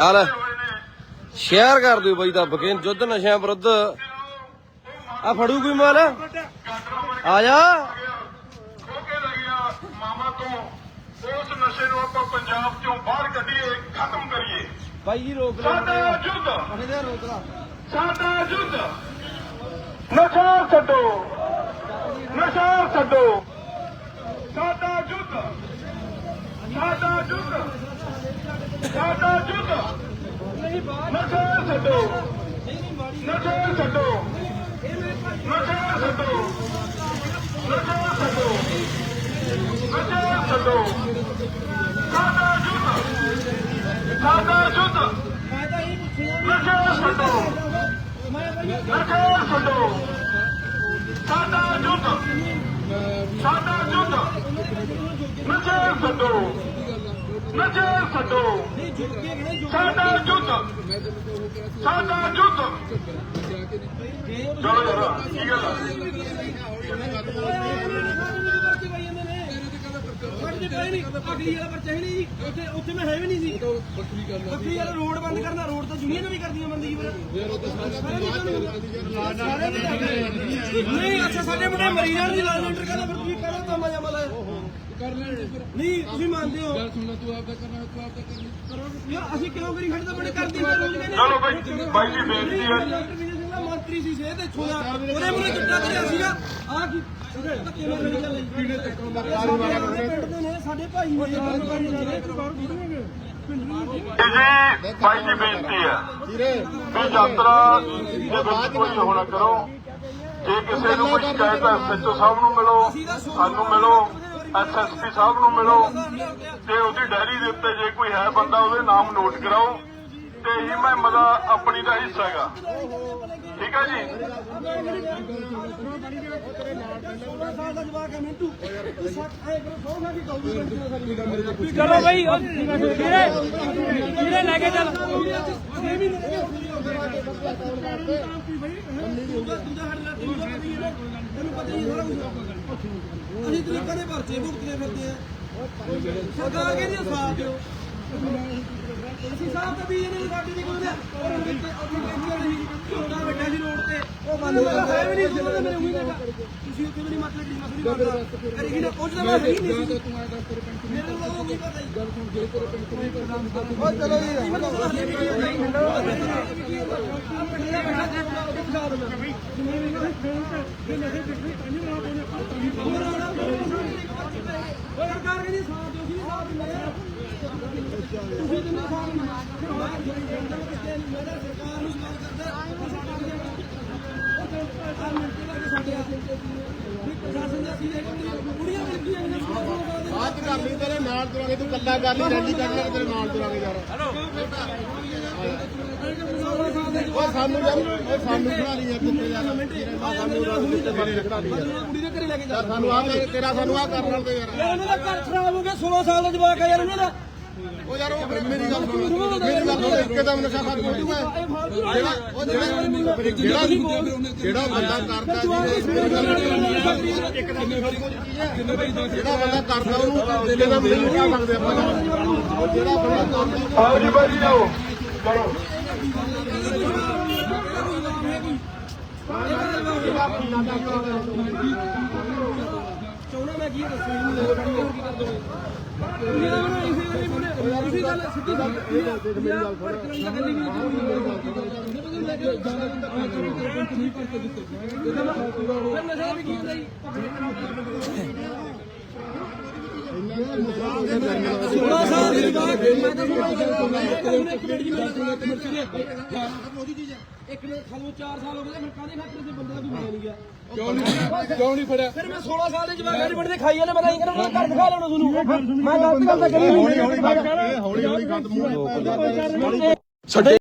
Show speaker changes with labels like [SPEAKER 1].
[SPEAKER 1] ਆ ਲੈ ਸ਼ੇਅਰ ਕਰ ਦਿਓ ਬਾਈ ਦੱਬ ਕੇ। ਜੁੱਧ ਨਸ਼ਿਆਂ ਵਿਰੁੱਧ। ਆ ਫੜੂ ਕੋਈ ਮਾਲ? ਆ ਜਾ।
[SPEAKER 2] ਖੋਕੇ ਲੱਗਿਆ ਮਾਮਾ ਤੋਂ। ਉਸ ਨਸ਼ੇ ਨੂੰ ਆਪਾਂ ਪੰਜਾਬ ਚੋਂ ਬਾਹਰ ਕੱਢੀਏ ਖਤਮ ਕਰੀਏ।
[SPEAKER 1] ਬਾਈ ਜੀ ਰੋਕ
[SPEAKER 2] ਸਾਡਾ ਯੁੱਧ
[SPEAKER 1] ਇਹਦੇ ਰੋਕ ਲਾ।
[SPEAKER 2] ਸਾਡਾ ਯੁੱਧ ਨਸ਼ਾ ਛੱਡੋ। ਨਸ਼ਾ ਛੱਡੋ ਸਾਡਾ ਯੁੱਧ ਸਾਡਾ ਯੁੱਧ ਸਾਡਾ ਯੁੱਧ ਨਸ਼ਾ ਛੱਡੋ। ਨਸ਼ਾ ਛੱਡੋ। ਨਸ਼ਾ ਛੱਡੋ। ਨਸ਼ਾ ਛੱਡੋ। ਨਸ਼ਾ ਛੱਡੋ। ਸਾਡਾ ਯੁੱਧ ਸਾਡਾ ਜੁੱਧ ਨਸ਼ਾ ਛੱਡੋ। ਨਸ਼ਾ ਛੱਡੋ। ਸਾਡਾ ਯੁੱਧ ਸਾਡਾ ਯੁੱਧ ਨਸ਼ਾ ਛੱਡੋ। ਨਸ਼ਾ ਛੱਡੋ ਸਾਡਾ ਯੁੱਧ ਸਾਡਾ ਯੁੱਧ। ਚਲੋ ਯਾਰ, ਕੀ ਗੱਲ ਆ?
[SPEAKER 3] ਉੱਥੇ ਮੈਂ ਹੈ ਵੀ ਨਹੀਂ ਸੀ ਬੱਕਰੀ ਵਾਲਾ ਰੋਡ ਬੰਦ ਕਰਨਾ ਰੋਡ ਤਾਂ ਜੁਨੀਅਰ ਵੀ ਕਰਦੀਆਂ ਬੰਦੀ ਫਿਰ ਨਹੀਂ ਅੱਛਾ, ਸਾਡੇ ਮੁੰਡੇ ਮਰੀਜ਼ਾਂ ਦੀ ਲਾਲ ਲੈਂਟਰ ਕਹਿੰਦਾ ਫਿਰ ਤੁਸੀਂ ਕਹਿੰਦਾ ਤਾਂ ਮਜ਼ਾ ਮਲਾ ਕਰ ਲੈਣ ਨਹੀਂ ਤੁਸੀਂ ਮੰਨਦੇ ਹੋ। ਗੱਲ ਸੁਣਨਾ ਤੂੰ ਆਪਦਾ ਕਰਨਾ ਤੂੰ ਆਪਦਾ ਕਰਨਾ। ਯਾਰ ਅਸੀਂ ਕਿਉਂ ਕਰੀ ਖੜਦਾ ਬੜੇ ਕਰਦੀ ਫਿਰ ਰੋਜ਼ ਕਹਿੰਦੇ?
[SPEAKER 2] ਚਲੋ ਬਾਈ ਬਾਈ ਜੀ ਬੇਨਤੀ ਹੈ।
[SPEAKER 3] ਡਾਕਟਰ ਵਿਜੇ ਸਿੰਘ ਦਾ ਮੰਤਰੀ ਸੀ ਸਿਹਤ ਇੱਥੋਂ ਦਾ। ਉਹਦੇ ਮੂਹਰੇ ਕਿੱਦਾਂ ਕਰਿਆ ਸੀਗਾ। ਆ ਕੀ ਧੱਕੇ ਨਾਲ ਮੇਰੀ ਗੱਲ ਕਿਹਨੇ ਧੱਕਾ ਮਾਰਿਆ ਪਿੰਡ ਦੇ ਨੇ ਸਾਡੇ ਭਾਈ ਨੇ। ਜਾਣਕਾਰੀ ਲੈ ਰਹੇ ਬਾਹਰ ਬੁੜਨਗੇ ਪਿੰਡ ਨੂੰ
[SPEAKER 2] ਜੀ ਬਾਈ ਜੀ ਬੇਨਤੀ ਹੈ। ਵੀ ਯਾਤਰਾ ਦੇ ਵਿੱਚ ਕੋਈ ਹੋਣਾ ਕਰੋ। ਜੇ ਕਿਸੇ ਨੂੰ ਕੋਈ ਸ਼ਿਕਾਇਤ ਹੈ ਐਸਐਚਓ ਸਾਹਿਬ ਨੂੰ ਮਿਲੋ ਸਾਨੂੰ ਮਿਲੋ। ਐਸਐਸਪੀ ਸਾਹਿਬ ਨੂੰ ਮਿਲੋ ਤੇ ਉਹਦੀ ਡਾਇਰੀ ਦੇ ਉੱਤੇ ਜੇ ਕੋਈ ਹੈ ਬੰਦਾ ਉਹਦੇ ਨਾਮ ਨੋਟ ਕਰਾਓ ਤੇ ਇਹ ਮਹਿੰਮ ਦਾ ਆਪਣੀ ਦਾ ਹਿੱਸਾ ਹੈਗਾ। ਠੀਕ ਹੈ ਜੀ।
[SPEAKER 3] 16 ਸਾਲ ਦਾ ਜਵਾਕ ਹੈ ਮਿੰਟੂ ਤੂੰ ਸੱਤ ਐ ਕਰੋ ਸੌ ਸਾਲ ਦੀ ਕੌਲੀ
[SPEAKER 4] ਚਲੋ ਬਈ ਵੀਰੇ ਵੀਰੇ ਲੈ ਕੇ ਚੱਲ?
[SPEAKER 3] ਅਸੀਂ ਤਰੀਕਾਂ ਦੇ ਪਰਚੇ ਭੁਗਤਨੇ ਫਿਰਦੇ ਆ ਸਰਕਾਰ ਕਹਿੰਦੀ ਸਾਥ ਦਿਓ ਅਸੀਂ ਸਾਥ ਤਾਂ ਵੀ ਇਹਨੇ ਸਾਡੀ ਦੀ ਕੋਈ ਨਹੀਂ ਤੇ ਉਹ ਬੰਦ ਕਰ ਹੈ ਵੀ ਨਹੀਂ ਸੁਣਦੇ ਮੇਰੇ ਉਹੀ ਨਾ ਤੁਸੀਂ ਉੱਥੇ ਵੀ ਨਹੀਂ ਮਤਲਬ ਦੀ ਮਸਲੀ ਮਾਰਦਾ ਕਰੀ ਨਾ ਪਹੁੰਚਦਾ ਮੈਂ ਹੈ ਹੀ ਨਹੀਂ ਸੀ ਮੇਰੇ ਨੂੰ ਉਹ ਕੀ ਪਤਾ ਜੀ ਗੱਲ ਸੁਣ ਜੇ ਤੇਰੇ ਪਿੰਡ ਤੋਂ ਉਹ ਚਲੋ ਜੀ ਸਰਕਾਰ ਕਹਿੰਦੀ ਸਾਥ ਸਾਥ ਤੁਸੀਂ ਸਾਥ ਸਰਕਾਰ ਨੂੰ ਸਵਾਲ ਕਰਦਾ ਉਹ ਸਾਡਾ ਸਾਡੇ ਪ੍ਰਸ਼ਾਸਨ ਦਾ ਸੀ ਕੁੜੀਆਂ ਮਿਲਦੀਆਂ ਨੇ
[SPEAKER 5] ਬਾਤ ਕਰ ਲਈ ਤੇਰੇ ਨਾਲ ਤੁਰਾਂਗੇ, ਤੂੰ ਕੱਲਾ ਕਰ ਲਈ, ਰੈਲੀ ਕਰ ਲੈ ਤੇਰੇ ਨਾਲ ਤੁਰਾਂਗੇ ਯਾਰ। ਓਏ ਸਾਨੂੰ ਯਾਰ ਓਏ ਸਾਨੂੰ ਖੜਾ ਲਈ ਯਾਰ ਕਿੱਥੇ ਜਾਣਾ ਸਾਨੂੰ ਕਿੱਥੇ ਲਈ ਯਾਰ। ਸਾਨੂੰ ਆ ਤੇਰਾ ਸਾਨੂੰ ਆ ਕਰਨ ਨਾਲ ਤੇ ਯਾਰ।
[SPEAKER 3] ਇਹਨਾਂ ਦਾ ਘਰ ਖਰਾਬ ਹੋ ਗਿਆ 16 ਸਾਲ ਦਾ ਜਵਾਕ ਹੈ ਯਾਰ, ਇਹਨਾਂ ਦਾ।
[SPEAKER 5] ਉਹ ਯਾਰ ਉਹ ਮੇਰੀ ਗੱਲ ਸੁਣ। ਮੇਰੀ ਗੱਲ ਸੁਣ ਇੱਕਦਮ ਨਸ਼ਾ ਖਤਮ ਹੋ ਜੂਗਾ। ਜਿਹੜਾ ਉਹ ਜਿਹੜਾ ਜਿਹੜਾ ਬੰਦਾ ਕਰਦਾ ਜੀ ਮੇਰੀ ਗੱਲ ਜਿਹੜਾ ਬੰਦਾ ਕਰਦਾ ਉਹਨੂੰ ਇੱਕਦਮ ਨਹੀਂ ਉਠਾ ਸਕਦੇ ਆਪਾਂ ਜਿਹੜਾ ਬੰਦਾ ਕਰਦਾ
[SPEAKER 2] ਆਓ ਜੀ ਬਾਈ ਜੀ ਆਓ। ਚਲੋ
[SPEAKER 3] ਚਾਹੁੰਦਾ ਮੈਂ ਕੀ ਦੱਸੂ? ਇਹਨੂੰ ਲੈ ਕੇ ਹੋਰ ਕੀ ਕਰ ਦੋਗੇ ਤੁਸੀਂ ਗੱਲ ਸਿੱਧੀ ਗੱਲ ਮੇਰੀ ਗੱਲ ਫੜ ਗੱਲ ਨਹੀਂ ਕੀਤੀ ਲੈ ਕੇ ਨਸ਼ਾ ਵੀ ਕੀ ਹੁੰਦਾ ਜੀ? 16 ਸਾਲ ਦੀ ਬਾਤ ਮੈਂ ਤਾਂ ਸੁਣਾ ਇੱਕ ਮਿੰਟ ਜੀ ਮੇਰਾ ਜੀ ਇੱਕ ਨੇ ਸਾਨੂੰ 4 ਸਾਲ ਹੋ ਗਏ ਫਿਰ ਕਾਹਦੇ ਖਾਤਰ ਤੇ ਬੰਦਾ ਵੀ ਮਿਲਿਆ ਨਹੀਂ ਗਿਆ ਕਿਉਂ ਨਹੀਂ ਕਿਉਂ ਨਹੀਂ ਫੜਿਆ ਫਿਰ ਮੈਂ 16 ਸਾਲ ਦੇ ਜਵਾਕ ਨਹੀਂ ਬਣਦੇ ਖਾਈ ਜਾਂਦੇ, ਮੈਂ ਤਾਂ ਹੀ ਕਹਿੰਦਾ ਘਰ ਦਿਖਾ ਲੈਣਾ ਤੁਹਾਨੂੰ ਮੈਂ ਗਲਤ ਗੱਲ ਤਾਂ ਕਰੀ ਨਹੀਂ
[SPEAKER 5] ਹੌਲੀ ਹੌਲੀ ਹੌਲੀ ਹੌਲੀ ਗੱਲ ਮੂੰਹ
[SPEAKER 1] ਸਾਡੇ